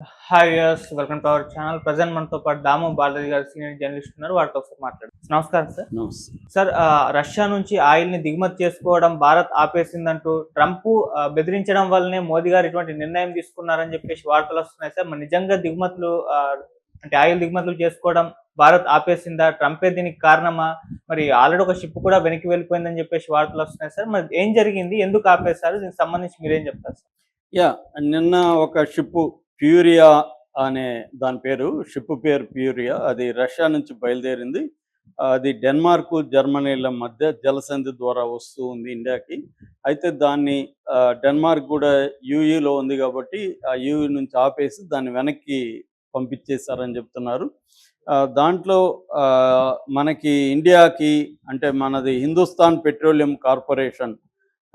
Hi yes welcome to our channel present మనతో పాటు దాము బాలాజీ గారు సీనియర్ జర్నలిస్ట్ ఉన్నారు. వారితో ఒకసారి మాట్లాడు నమస్కారం సార్ సార్ రష్యా నుంచి ఆయిల్ని దిగుమతి చేసుకోవడం భారత్ ఆపేసిందంటూ ట్రంప్ బెదిరించడం వల్లనే మోదీ గారు ఇటువంటి నిర్ణయం తీసుకున్నారని చెప్పేసి వార్తలు వస్తున్నాయి సార్ మరి నిజంగా దిగుమతులు అంటే ఆయిల్ దిగుమతులు చేసుకోవడం భారత్ ఆపేసిందా? ట్రంపే దీనికి కారణమా? మరి ఆల్రెడీ ఒక షిప్ కూడా వెనక్కి వెళ్ళిపోయిందని చెప్పేసి వార్తలు వస్తున్నాయి సార్ మరి ఏం జరిగింది? ఎందుకు ఆపేశారు? దీనికి సంబంధించి మీరేం చెప్తారు సార్ యా నిన్న ఒక షిప్ ప్యూరియా అనే దాని పేరు షిప్ పేరు ప్యూరియా. అది రష్యా నుంచి బయలుదేరింది. అది డెన్మార్క్ జర్మనీల మధ్య జలసంధి ద్వారా వస్తూ ఉంది ఇండియాకి. అయితే దాన్ని డెన్మార్క్ కూడా యూఈలో ఉంది కాబట్టి ఆ యూఈ నుంచి ఆపేసి దాన్ని వెనక్కి పంపించేశారని చెప్తున్నారు. ఆ, దాంట్లో ఆ, మనకి ఇండియాకి అంటే మనది హిందుస్థాన్ పెట్రోలియం కార్పొరేషన్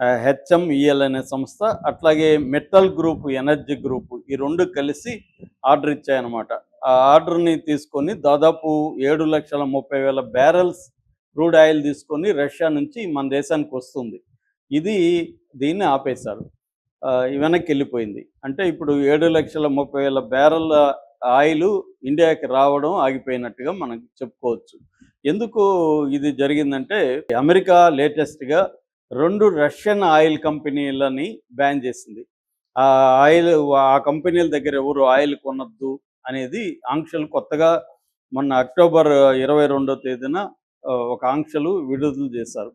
హెచ్ఎంఈఎల్ అనే సంస్థ అట్లాగే మెటల్ గ్రూప్ ఎనర్జీ గ్రూప్ ఈ రెండు కలిసి ఆర్డర్ ఇచ్చాయన్నమాట. ఆ ఆర్డర్ని తీసుకొని దాదాపు ఏడు లక్షల ముప్పై వేల బ్యారెల్స్ క్రూడ్ ఆయిల్ తీసుకొని రష్యా నుంచి మన దేశానికి వస్తుంది. ఇది దీన్ని ఆపేశారు. ఆ, వెనక్కి వెళ్ళిపోయింది. అంటే ఇప్పుడు ఏడు లక్షల ముప్పై వేల బ్యారెల్ ఆయిల్ ఇండియాకి రావడం ఆగిపోయినట్టుగా మనం చెప్పుకోవచ్చు. ఎందుకు ఇది జరిగిందంటే అమెరికా లేటెస్ట్గా రెండు రష్యన్ ఆయిల్ కంపెనీలని బ్యాన్ చేసింది. ఆ ఆయిల్ ఆ కంపెనీల దగ్గర ఎవరు ఆయిల్ కొనొద్దు అనేది ఆంక్షలు కొత్తగా మొన్న అక్టోబర్ ఇరవై రెండో తేదీన ఒక ఆంక్షలు విడుదల చేశారు.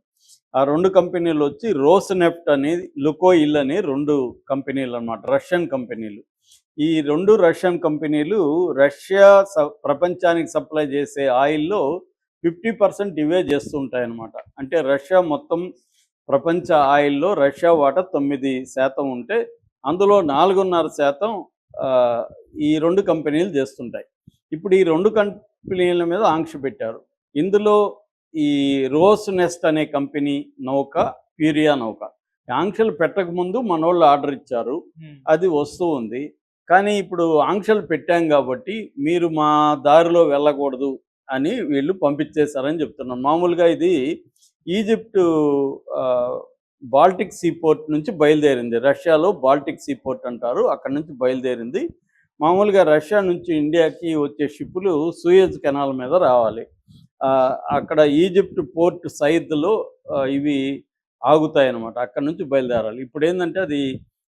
ఆ రెండు కంపెనీలు వచ్చి రోస్ నెఫ్ట్ అనేది లుకోయిల్ అనే రెండు కంపెనీలు అన్నమాట రష్యన్ కంపెనీలు. ఈ రెండు రష్యన్ కంపెనీలు రష్యా స- ప్రపంచానికి సప్లై చేసే ఆయిల్లో ఫిఫ్టీ పర్సెంట్ ఇవే చేస్తుంటాయి అన్నమాట అంటే రష్యా మొత్తం ప్రపంచ ఆయిల్లో రష్యా వాటా తొమ్మిది శాతం ఉంటే అందులో నాలుగున్నర శాతం ఈ రెండు కంపెనీలు చేస్తుంటాయి. ఇప్పుడు ఈ రెండు కంపెనీల మీద ఆంక్ష పెట్టారు. ఇందులో ఈ రోస్ నెస్ట్ అనే కంపెనీ నౌక ప్యూరియా నౌక. ఆంక్షలు పెట్టకముందు మనోళ్ళు ఆర్డర్ ఇచ్చారు. అది వస్తూ ఉంది. కానీ ఇప్పుడు ఆంక్షలు పెట్టాం కాబట్టి మీరు మా దారిలో వెళ్ళకూడదు అని వీళ్ళు పంపించేశారని చెప్తున్నారు మామూలుగా ఇది ఈజిప్ట్ ఆ, బాల్టిక్ సీ పోర్ట్ నుంచి బయలుదేరింది. రష్యాలో బాల్టిక్ సీ పోర్ట్ అంటారు. అక్కడ నుంచి బయలుదేరింది. మామూలుగా రష్యా నుంచి ఇండియాకి వచ్చే షిప్పులు సూయజ్ కెనాల్ మీద రావాలి. ఆ, అక్కడ ఈజిప్ట్ పోర్ట్ సైద్లో ఇవి ఆగుతాయి అన్నమాట అక్కడ నుంచి బయలుదేరాలి. ఇప్పుడు ఏంటంటే అది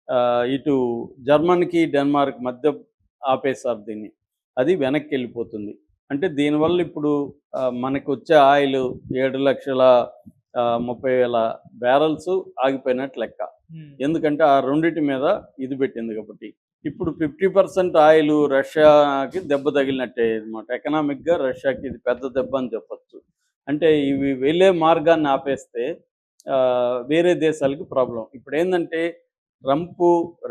ఆ, ఇటు జర్మన్కి డెన్మార్క్ మధ్య ఆపేశారు దీన్ని. అది వెనక్కి వెళ్ళిపోతుంది. అంటే దీనివల్ల ఇప్పుడు మనకు వచ్చే ఆయిల్ ఏడు లక్షల ముప్పై వేల బ్యారల్స్ ఆగిపోయినట్టు లెక్క. ఎందుకంటే ఆ రెండిటి మీద ఇది పెట్టింది కాబట్టి. ఇప్పుడు ఫిఫ్టీ పర్సెంట్ ఆయిల్ రష్యాకి దెబ్బ తగిలినట్టే అనమాట ఎకనామిక్గా రష్యాకి ఇది పెద్ద దెబ్బ అని చెప్పొచ్చు. అంటే ఇవి వెళ్ళే మార్గాన్ని ఆపేస్తే ఆ, వేరే దేశాలకి ప్రాబ్లం. ఇప్పుడు ఏంటంటే ట్రంప్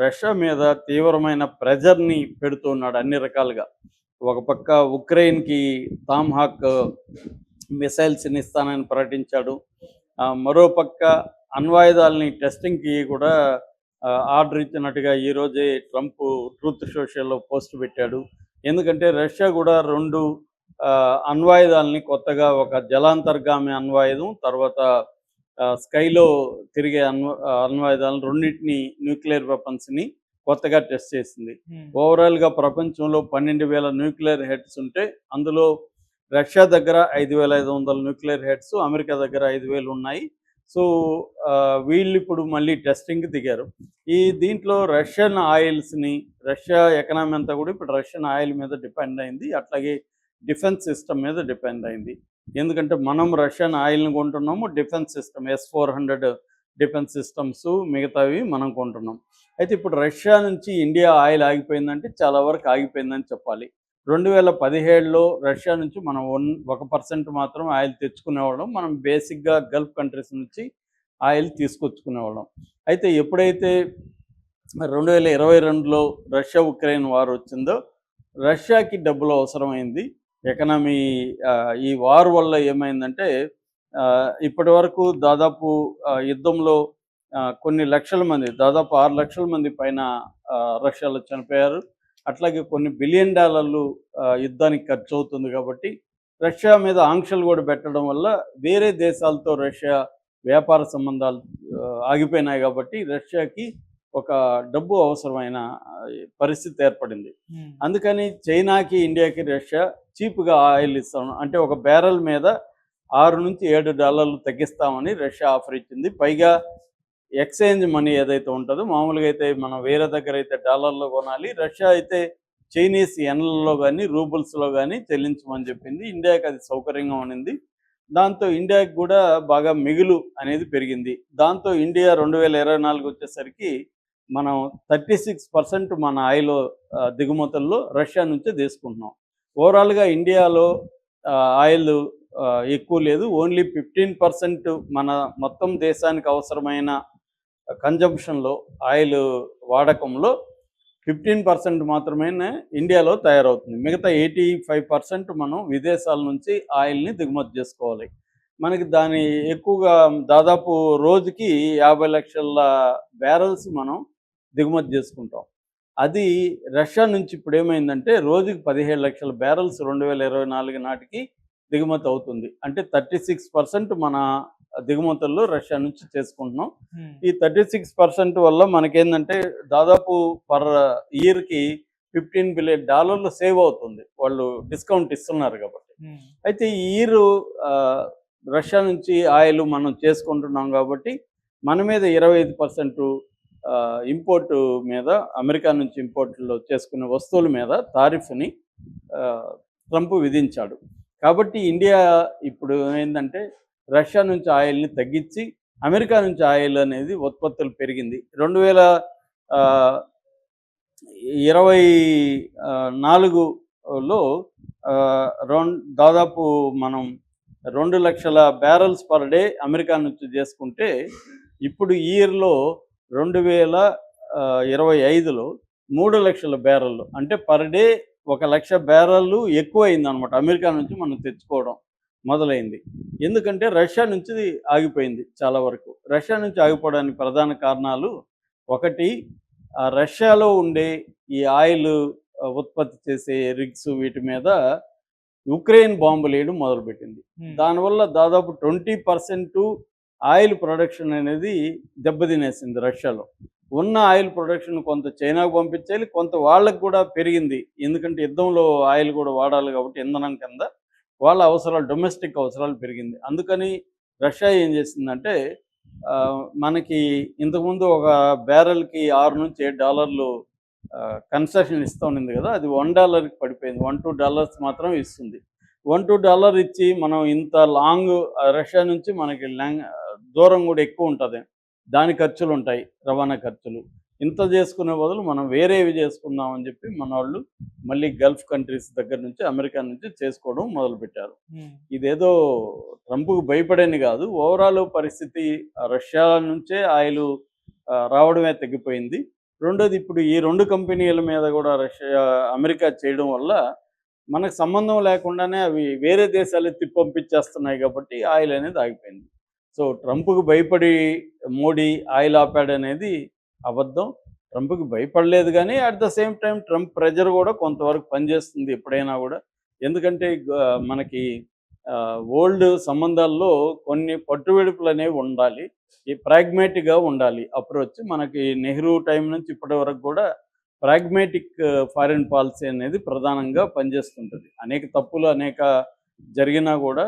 రష్యా మీద తీవ్రమైన ప్రెజర్ని పెడుతున్నాడు అన్ని రకాలుగా. ఒక పక్క ఉక్రెయిన్కి తామ్ హాక్ మిసైల్స్ని ఇస్తానని ప్రకటించాడు. ఆ, మరో పక్క అణ్వాయుధాలని టెస్టింగ్కి కూడా ఆర్డర్ ఇచ్చినట్టుగా ఈరోజే ట్రంప్ ట్రూత్ సోషల్లో పోస్ట్ పెట్టాడు. ఎందుకంటే రష్యా కూడా రెండు ఆ, అణ్వాయుధాలని కొత్తగా ఒక జలాంతర్గామి అణ్వాయుధం తర్వాత స్కైలో తిరిగే అణ్వ అణ్వాయుధాలను రెండింటిని న్యూక్లియర్ వెపన్స్ని కొత్తగా టెస్ట్ చేసింది. ఓవరాల్గా ప్రపంచంలో పన్నెండు వేల న్యూక్లియర్ హెడ్స్ ఉంటే అందులో రష్యా దగ్గర ఐదు వేల ఐదు వందల న్యూక్లియర్ హెడ్స్ అమెరికా దగ్గర ఐదు వేలు ఉన్నాయి. సో వీళ్ళు ఇప్పుడు మళ్ళీ టెస్టింగ్కి దిగారు. ఈ దీంట్లో రష్యన్ ఆయిల్స్ని రష్యా ఎకనామీ అంతా కూడా ఇప్పుడు రష్యన్ ఆయిల్ మీద డిపెండ్ అయింది. అట్లాగే డిఫెన్స్ సిస్టమ్ మీద డిపెండ్ అయింది. ఎందుకంటే మనం రష్యన్ ఆయిల్ని కొంటున్నాము defence system S four hundred defence systems మిగతావి మనం కొంటున్నాం. అయితే ఇప్పుడు రష్యా నుంచి ఇండియా ఆయిల్ ఆగిపోయిందంటే చాలా వరకు ఆగిపోయిందని చెప్పాలి. రెండు వేల పదిహేడులో రష్యా నుంచి మనం వన్ ఒక పర్సెంట్ మాత్రం ఆయిల్ తెచ్చుకునేవాళ్ళం. మనం బేసిక్గా గల్ఫ్ కంట్రీస్ నుంచి ఆయిల్ తీసుకొచ్చుకునేవాళ్ళం. అయితే ఎప్పుడైతే రెండు వేల ఇరవై రెండులో రష్యా ఉక్రెయిన్ వార్ వచ్చిందో రష్యాకి డబ్బులు అవసరమైంది. ఎకనామీ ఈ వార్ వల్ల ఏమైందంటే ఇప్పటి వరకు దాదాపు యుద్ధంలో కొన్ని లక్షల మంది దాదాపు ఆరు లక్షల మంది పైన రష్యాలో చనిపోయారు. అట్లాగే కొన్ని బిలియన్ డాలర్లు యుద్ధానికి ఖర్చు అవుతుంది కాబట్టి రష్యా మీద ఆంక్షలు కూడా పెట్టడం వల్ల వేరే దేశాలతో రష్యా వ్యాపార సంబంధాలు ఆగిపోయినాయి కాబట్టి రష్యాకి ఒక డబ్బు అవసరమైన పరిస్థితి ఏర్పడింది. అందుకని చైనాకి ఇండియాకి రష్యా చీప్గా ఆయిల్ ఇస్తాం. అంటే ఒక బ్యారెల్ మీద ఆరు నుంచి ఏడు డాలర్లు తగ్గిస్తామని రష్యా ఆఫర్ ఇచ్చింది. పైగా ఎక్స్చేంజ్ మనీ ఏదైతే ఉంటుందో మామూలుగా అయితే మనం వేరే దగ్గర అయితే డాలర్లో కొనాలి రష్యా అయితే చైనీస్ ఎన్లలో కానీ రూబుల్స్లో కానీ చెల్లించమని చెప్పింది. ఇండియాకి అది సౌకర్యంగా ఉండింది దాంతో ఇండియాకి కూడా బాగా మిగులు అనేది పెరిగింది. దాంతో ఇండియా రెండు వేల ఇరవై నాలుగు వచ్చేసరికి మనం థర్టీ సిక్స్ పర్సెంట్ మన ఆయిల్ దిగుమతుల్లో రష్యా నుంచే తీసుకుంటున్నాం. ఓవరాల్గా ఇండియాలో ఆయిల్ ఎక్కువ లేదు. ఓన్లీ ఫిఫ్టీన్ పర్సెంట్ మన మొత్తం దేశానికి అవసరమైన కన్జంప్షన్లో ఆయిల్ వాడకంలో ఫిఫ్టీన్ పర్సెంట్ మాత్రమే ఇండియాలో తయారవుతుంది. మిగతా ఎయిటీ ఫైవ్ పర్సెంట్ మనం విదేశాల నుంచి ఆయిల్ని దిగుమతి చేసుకోవాలి. మనకి దాని ఎక్కువగా దాదాపు రోజుకి యాభై లక్షల బ్యారల్స్ మనం దిగుమతి చేసుకుంటాం. అది రష్యా నుంచి ఇప్పుడు ఏమైందంటే రోజుకి పదిహేడు లక్షల బ్యారల్స్ రెండు వేల ఇరవై నాలుగు నాటికి దిగుమతి అవుతుంది. అంటే థర్టీ సిక్స్ పర్సెంట్ మన దిగుమతుల్లో రష్యా నుంచి చేసుకుంటున్నాం. ఈ థర్టీ సిక్స్ పర్సెంట్ వల్ల మనకేంటంటే దాదాపు పర్ ఇయర్కి ఫిఫ్టీన్ బిలియన్ డాలర్లు సేవ్ అవుతుంది. వాళ్ళు డిస్కౌంట్ ఇస్తున్నారు కాబట్టి. అయితే ఈ ఇయర్ రష్యా నుంచి ఆయిల్ మనం చేసుకుంటున్నాం కాబట్టి మన మీద ఇరవై ఐదు పర్సెంట్ ఇంపోర్ట్ మీద అమెరికా నుంచి ఇంపోర్ట్లో చేసుకునే వస్తువుల మీద తారిఫ్ని ట్రంప్ విధించాడు. కాబట్టి ఇండియా ఇప్పుడు ఏంటంటే రష్యా నుంచి ఆయిల్ని తగ్గించి అమెరికా నుంచి ఆయిల్ అనేది ఉత్పత్తులు పెరిగింది. రెండు వేల ఇరవై నాలుగులో రెండు దాదాపు మనం రెండు లక్షల బ్యారల్స్ పర్ డే అమెరికా నుంచి చేసుకుంటే ఇప్పుడు ఇయర్లో రెండు వేల ఇరవై ఐదులో మూడు లక్షల బ్యారళ్ళు అంటే పర్ డే ఒక లక్ష బ్యారళ్ళు ఎక్కువ అయింది అనమాట అమెరికా నుంచి మనం తెచ్చుకోవడం. మొదలైంది. ఎందుకంటే రష్యా నుంచి ఆగిపోయింది చాలా వరకు. రష్యా నుంచి ఆగిపోవడానికి ప్రధాన కారణాలు ఒకటి రష్యాలో ఉండే ఈ ఆయిల్ ఉత్పత్తి చేసే రిగ్స్ వీటి మీద ఉక్రెయిన్ బాంబులు వేయడం మొదలుపెట్టింది. దానివల్ల దాదాపు ట్వంటీ పర్సెంట్ ఆయిల్ ప్రొడక్షన్ అనేది దెబ్బతినేసింది రష్యాలో. ఉన్న ఆయిల్ ప్రొడక్షన్ కొంత చైనాకు పంపించాలి కొంత వాళ్ళకు కూడా పెరిగింది. ఎందుకంటే యుద్ధంలో ఆయిల్ కూడా వాడాలి కాబట్టి ఇంధనం కింద. వాళ్ళ అవసరాలు డొమెస్టిక్ అవసరాలు పెరిగింది. అందుకని రష్యా ఏం చేసిందంటే ఆ, మనకి ఇంతకుముందు ఒక బ్యారెల్కి ఆరు నుంచి ఏడు డాలర్లు కన్సెషన్ ఇస్తూ ఉన్నింది కదా అది వన్ డాలర్కి పడిపోయింది. వన్ టూ డాలర్స్ మాత్రం ఇస్తుంది. వన్ టూ డాలర్ ఇచ్చి మనం ఇంత లాంగ్ రష్యా నుంచి మనకి లాంగ్ దూరం కూడా ఎక్కువ ఉంటుంది. దాని ఖర్చులు ఉంటాయి రవాణా ఖర్చులు. ఇంత చేసుకునే బదులు మనం వేరేవి చేసుకుందాం అని చెప్పి మన వాళ్ళు మళ్ళీ గల్ఫ్ కంట్రీస్ దగ్గర నుంచి అమెరికా నుంచి చేసుకోవడం మొదలుపెట్టారు. ఇదేదో ట్రంప్కు భయపడేని కాదు. ఓవరాల్ పరిస్థితి రష్యా నుంచే ఆయిల్ రావడమే తగ్గిపోయింది. రెండోది ఇప్పుడు ఈ రెండు కంపెనీల మీద కూడా రష్యా అమెరికా చేయడం వల్ల మనకు సంబంధం లేకుండానే అవి వేరే దేశాలు తిప్పి పంపించేస్తున్నాయి కాబట్టి ఆయిల్ అనేది ఆగిపోయింది. సో ట్రంప్కు భయపడి మోడీ ఆయిల్ ఆపాడు అనేది అబద్ధం ట్రంప్కి భయపడలేదు కానీ at the same time Trump pressure కూడా కొంతవరకు పనిచేస్తుంది ఎప్పుడైనా కూడా. ఎందుకంటే మనకి ఓల్డ్ సంబంధాల్లో కొన్ని పట్టువెడుపులు అనేవి ఉండాలి. ఈ ప్రాగ్మేటిక్గా ఉండాలి అప్రోచ్. మనకి నెహ్రూ టైం నుంచి ఇప్పటి వరకు కూడా ప్రాగ్మేటిక్ ఫారిన్ పాలసీ అనేది ప్రధానంగా పనిచేస్తుంటుంది. అనేక తప్పులు అనేక జరిగినా కూడా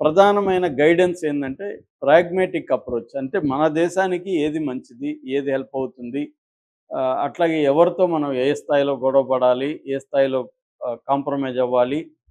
ప్రధానమైన గైడెన్స్ ఏంటంటే ప్రాగ్మేటిక్ అప్రోచ్. అంటే మన దేశానికి ఏది మంచిది ఏది హెల్ప్ అవుతుంది ఆ, అట్లాగే ఎవరితో మనం ఏ స్థాయిలో గొడవ పడాలి ఏ స్థాయిలో కాంప్రమైజ్ అవ్వాలి